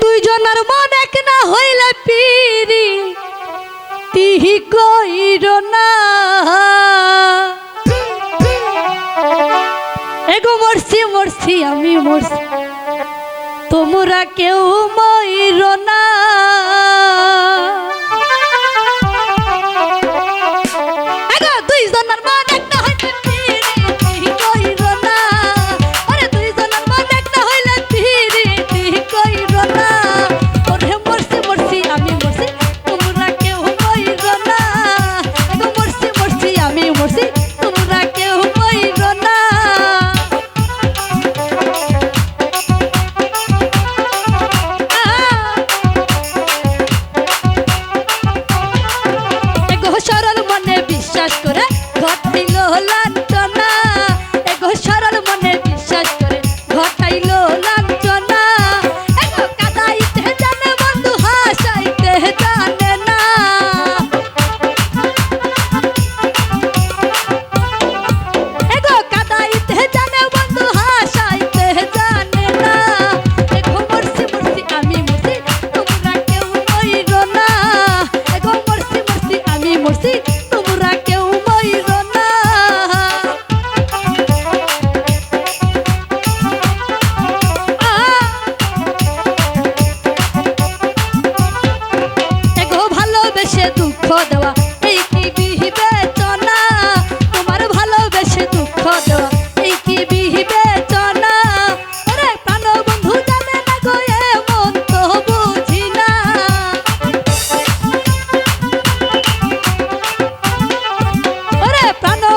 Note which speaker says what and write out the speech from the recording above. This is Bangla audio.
Speaker 1: দুইজনের মন এক না হইলে পিরি। তিহি কইর না। এগো মরছি মরছি, আমি মরছি। তোমরা কেউ প্রাণ